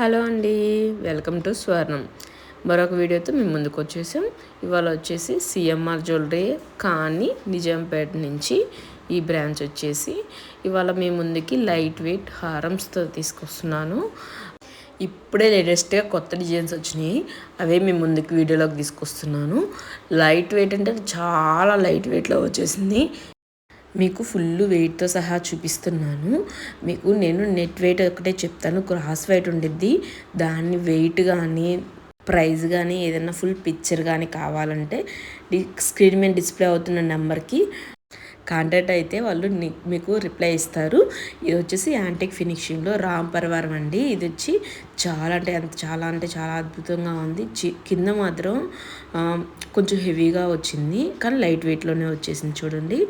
Hello అండి welcome to స్వర్ణం. మరొక వీడియోతో మేము ముందుకు వచ్చేసాం. ఇవాళ వచ్చేసి సిఎంఆర్ జ్యువెలరీ కానీ నిజాంపేట నుంచి ఈ బ్రాంచ్ వచ్చేసి ఇవాళ మీ ముందుకి లైట్ వెయిట్ హారమ్స్తో తీసుకొస్తున్నాను. ఇప్పుడే లేటెస్ట్గా కొత్త డిజైన్స్ వచ్చినాయి. అవే మేము ముందుకు వీడియోలోకి తీసుకొస్తున్నాను. లైట్ వెయిట్ అంటే చాలా లైట్ వెయిట్లో వచ్చేసింది. మీకు ఫుల్ వెయిట్తో సహా చూపిస్తున్నాను. మీకు నేను నెట్ వెయిట్ ఒకటే చెప్తాను. క్రాస్ వెయిట్ ఉండిద్ది. దాన్ని వెయిట్ కానీ ప్రైజ్ కానీ ఏదైనా ఫుల్ పిక్చర్ కానీ కావాలంటే స్క్రీన్ మీద డిస్ప్లే అవుతున్న నెంబర్కి కాంటాక్ట్ అయితే వాళ్ళు మీకు రిప్లై ఇస్తారు. ఇది వచ్చేసి యాంటిక్ ఫినిషింగ్లో రామ్ పరివారం అండి. ఇది వచ్చి చాలా అంటే అంత చాలా అంటే చాలా అద్భుతంగా ఉంది. కింద మాత్రం కొంచెం హెవీగా వచ్చింది. కానీ లైట్ వెయిట్లోనే వచ్చేసింది చూడండి.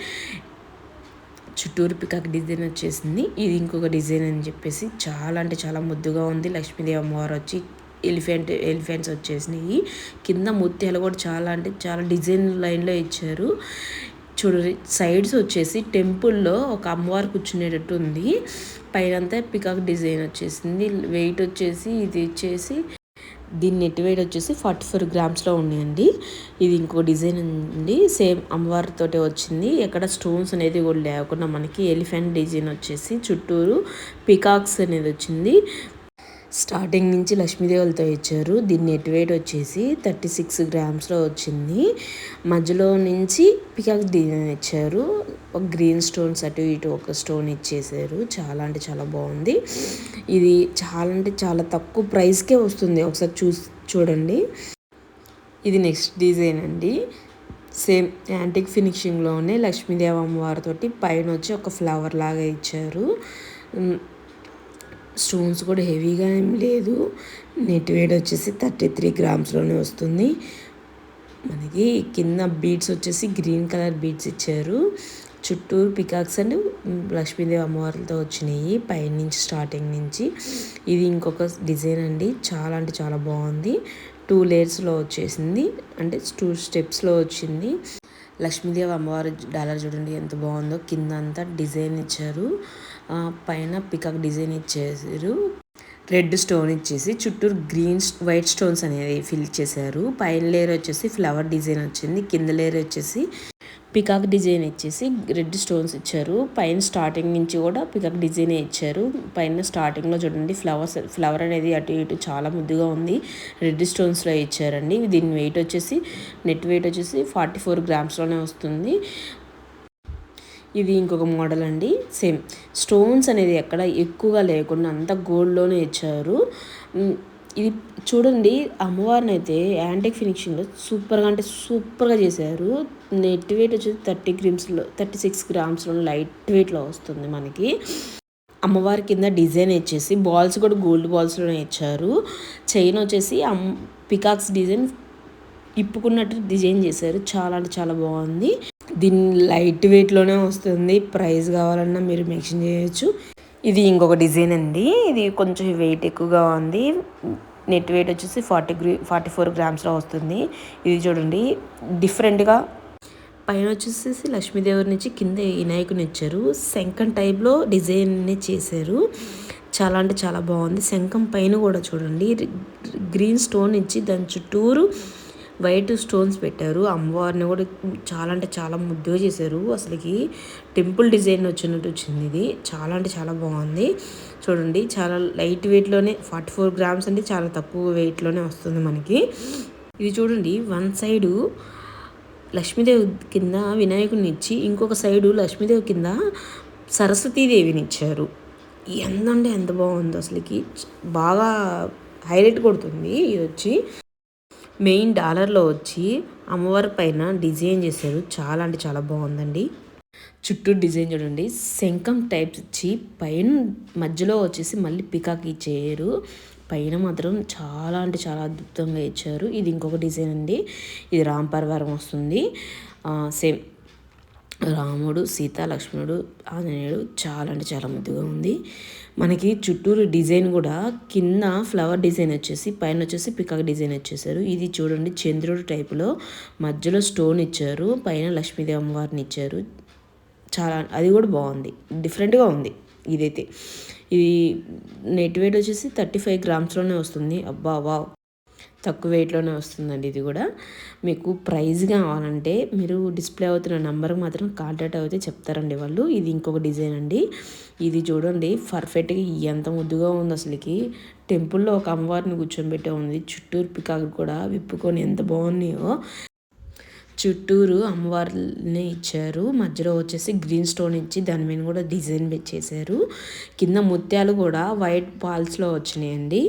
చుట్టూరు పికాక్ డిజైన్ వచ్చేసింది. ఇది ఇంకొక డిజైన్ అని చెప్పేసి చాలా అంటే చాలా ముద్దుగా ఉంది. లక్ష్మీదేవి అమ్మవారు వచ్చి ఎలిఫెంట్ ఎలిఫెంట్స్ వచ్చేసినాయి. కింద ముత్యాలు కూడా చాలా అంటే చాలా డిజైన్ లైన్లో ఇచ్చారు. చూడు సైడ్స్ వచ్చేసి టెంపుల్లో ఒక అమ్మవారు కూర్చునేటట్టు ఉంది పైనంతా పికాక్ డిజైన్ వచ్చేసింది. వెయిట్ వచ్చేసి ఇది వచ్చేసి దీని నెట్ వెయిట్ వచ్చేసి ఫార్టీ ఫోర్ గ్రామ్స్లో ఉన్నాయండి. ఇది ఇంకో డిజైన్ ఉంది సేమ్ అమ్మవారితోటే వచ్చింది. ఎక్కడ స్టోన్స్ అనేది కూడా లేకుండా మనకి ఎలిఫెంట్ డిజైన్ వచ్చేసి చుట్టూరు పికాక్స్ అనేది వచ్చింది. స్టార్టింగ్ నుంచి లక్ష్మీదేవులతో ఇచ్చారు. దీని నెట్ వెయిట్ వచ్చేసి థర్టీ సిక్స్ గ్రామ్స్లో వచ్చింది. మధ్యలో నుంచి పికాక్ డిజైన్ ఇచ్చారు. ఒక గ్రీన్ స్టోన్స్ అటు ఇటు ఒక స్టోన్ ఇచ్చేసారు. చాలా అంటే చాలా బాగుంది. ఇది చాలా అంటే చాలా తక్కువ ప్రైస్కే వస్తుంది. ఒకసారి చూ చూడండి. ఇది నెక్స్ట్ డిజైన్ అండి. సేమ్ యాంటిక్ ఫినిషింగ్లోనే లక్ష్మీదేవి అమ్మవారితోటి పైన వచ్చి ఒక ఫ్లవర్ లాగా ఇచ్చారు. స్టోన్స్ కూడా హెవీగా ఏం లేదు. నెట్ వెయిట్ వచ్చేసి థర్టీ త్రీ గ్రామ్స్లోనే వస్తుంది. మనకి కింద బీడ్స్ వచ్చేసి గ్రీన్ కలర్ బీడ్స్ ఇచ్చారు. చుట్టూరు పికాక్స్ అండ్ లక్ష్మీదేవి అమ్మవారితో వచ్చినాయి. పైనుంచి స్టార్టింగ్ నుంచి. ఇది ఇంకొక డిజైన్ అండి. చాలా అంటే చాలా బాగుంది. టూ లేయర్స్లో వచ్చేసింది. అంటే టూ స్టెప్స్లో వచ్చింది. లక్ష్మీదేవి అమ్మవారి డాలర్ చూడండి ఎంత బాగుందో. కింద అంతా డిజైన్ ఇచ్చారు. పైన పికాక్ డిజైన్ ఇచ్చేసారు. రెడ్ స్టోన్ ఇచ్చేసి చుట్టూరు గ్రీన్ వైట్ స్టోన్స్ అనేది ఫిల్ చేశారు. పైన లేయర్ వచ్చేసి ఫ్లవర్ డిజైన్ వచ్చింది. కింద లేయర్ వచ్చేసి పికాక్ డిజైన్ ఇచ్చేసి రెడ్ స్టోన్స్ ఇచ్చారు. పైన స్టార్టింగ్ నుంచి కూడా పికాక్ డిజైన్ ఇచ్చారు. పైన స్టార్టింగ్లో చూడండి ఫ్లవర్స్ ఫ్లవర్ అనేది అటు ఇటు చాలా ముద్దుగా ఉంది. రెడ్ స్టోన్స్లో ఇచ్చారండి. దీని వెయిట్ వచ్చేసి నెట్ వెయిట్ వచ్చేసి ఫార్టీ ఫోర్ గ్రామ్స్లోనే వస్తుంది. ఇది ఇంకొక మోడల్ అండి. సేమ్. స్టోన్స్ అనేది ఎక్కడ ఎక్కువగా లేకుండా అంతా గోల్డ్లోనే ఇచ్చారు. ఇది చూడండి అమ్మవారిని అయితే యాంటిక్ ఫినిషింగ్లో సూపర్గా అంటే సూపర్గా చేశారు. నెట్ వెయిట్ వచ్చేసి థర్టీ గ్రామ్స్లో థర్టీ సిక్స్ గ్రామ్స్లో లైట్ వెయిట్లో వస్తుంది మనకి. అమ్మవారి కింద డిజైన్ ఇచ్చేసి బాల్స్ కూడా గోల్డ్ బాల్స్లోనే ఇచ్చారు. చైన్ వచ్చేసి అమ్ పికాక్స్ డిజైన్ ఇప్పుకున్నట్టు డిజైన్ చేశారు. చాలా అంటే చాలా బాగుంది. దీని లైట్ వెయిట్లోనే వస్తుంది. ప్రైస్ కావాలన్నా మీరు మెన్షన్ చేయొచ్చు. ఇది ఇంకొక డిజైన్ అండి. ఇది కొంచెం వెయిట్ ఎక్కువగా ఉంది. నెట్ వెయిట్ వచ్చేసి ఫార్టీ గ్రీ ఫార్టీ ఫోర్ గ్రామ్స్లో వస్తుంది. ఇది చూడండి. డిఫరెంట్గా పైన వచ్చేసి లక్ష్మీదేవి నుంచి కింద వినాయకుని ఇచ్చారు. శంఖం టైప్లో డిజైన్ని చేశారు. చాలా అంటే చాలా బాగుంది. శంఖం పైన కూడా చూడండి. గ్రీన్ స్టోన్ ఇచ్చి దాని చుట్టూరు వైట్ స్టోన్స్ పెట్టారు. అమ్మవారిని కూడా చాలా అంటే చాలా ముద్దుగా చేశారు. అసలుకి టెంపుల్ డిజైన్ వచ్చినట్టు వచ్చింది ఇది. చాలా అంటే చాలా బాగుంది. చూడండి చాలా లైట్ వెయిట్లోనే ఫార్టీ ఫోర్ గ్రామ్స్ అంటే చాలా తక్కువ వెయిట్లోనే వస్తుంది మనకి. ఇది చూడండి వన్ సైడు లక్ష్మీదేవి కింద వినాయకుడిని ఇచ్చి ఇంకొక సైడు లక్ష్మీదేవి కింద సరస్వతీదేవిని ఇచ్చారు. ఎంత అంటే ఎంత బాగుందో అసలుకి. బాగా హైలైట్ కొడుతుంది ఇది వచ్చి. మెయిన్ డాలర్లో వచ్చి అమ్మవారి పైన డిజైన్ చేశారు. చాలా అంటే చాలా బాగుందండి. చుట్టూ డిజైన్ చూడండి. శంఖం టైప్స్ ఇచ్చి పైన మధ్యలో వచ్చేసి మళ్ళీ పికాక్ ఇచ్చేయరు. పైన మాత్రం చాలా అంటే చాలా అద్భుతంగా ఇచ్చారు. ఇది ఇంకొక డిజైన్ అండి. ఇది రాంపర్వరం వస్తుంది. సేమ్ రాముడు సీత లక్ష్మణుడు ఆంజనేయుడు చాలా అంటే చాలా ముద్దుగా ఉంది. మనకి చుట్టూరు డిజైన్ కూడా కింద ఫ్లవర్ డిజైన్ వచ్చేసి పైన వచ్చేసి పికాక్ డిజైన్ వచ్చేసారు. ఇది చూడండి చంద్రుడు టైపులో మధ్యలో స్టోన్ ఇచ్చారు పైన లక్ష్మీదేవి అమ్మవారిని ఇచ్చారు. చాలా అది కూడా బాగుంది. డిఫరెంట్గా ఉంది ఇదైతే. ఇది నెట్ వెయిట్ వచ్చేసి థర్టీ ఫైవ్ గ్రామ్స్లోనే వస్తుంది. అబ్బా వావ్. తక్కువ వెయిట్లోనే వస్తుందండి ఇది కూడా. మీకు ప్రైజ్ కావాలంటే మీరు డిస్ప్లే అవుతున్న నెంబర్ మాత్రం కాంటాక్ట్ అయితే చెప్తారండి వాళ్ళు. ఇది ఇంకొక డిజైన్ అండి. ఇది చూడండి పర్ఫెక్ట్గా ఎంత ముద్దుగా ఉంది అసలుకి. టెంపుల్లో ఒక అమ్మవారిని కూర్చోబెట్టే ఉంది. చుట్టూరు పికాకు కూడా విప్పుకొని ఎంత బాగున్నాయో. చుట్టూరు అమ్మవారిని ఇచ్చారు. మధ్యలో వచ్చేసి గ్రీన్ స్టోన్ ఇచ్చి దాని మీద కూడా డిజైన్ చేశారు. కింద ముత్యాలు కూడా వైట్ పాల్స్లో వచ్చినాయండి.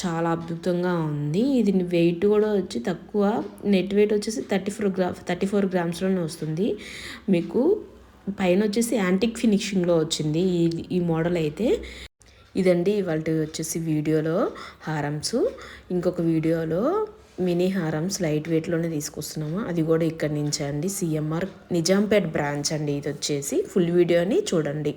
చాలా అద్భుతంగా ఉంది. ఇది వెయిట్ కూడా వచ్చి తక్కువ. నెట్ వెయిట్ వచ్చేసి థర్టీ ఫోర్ గ్రా థర్టీ ఫోర్ గ్రామ్స్లోనే వస్తుంది. మీకు పైన వచ్చేసి యాంటిక్ ఫినిషింగ్లో వచ్చింది ఈ ఈ మోడల్ అయితే. ఇదండి ఇవాళ వచ్చేసి వీడియోలో హారమ్స్. ఇంకొక వీడియోలో మినీ హారమ్స్ లైట్ వెయిట్లోనే తీసుకొస్తున్నాము. అది కూడా ఇక్కడి నుంచే అండి. సిఎంఆర్ నిజాంపేట్ బ్రాంచ్ అండి ఇది వచ్చేసి. ఫుల్ వీడియోని చూడండి.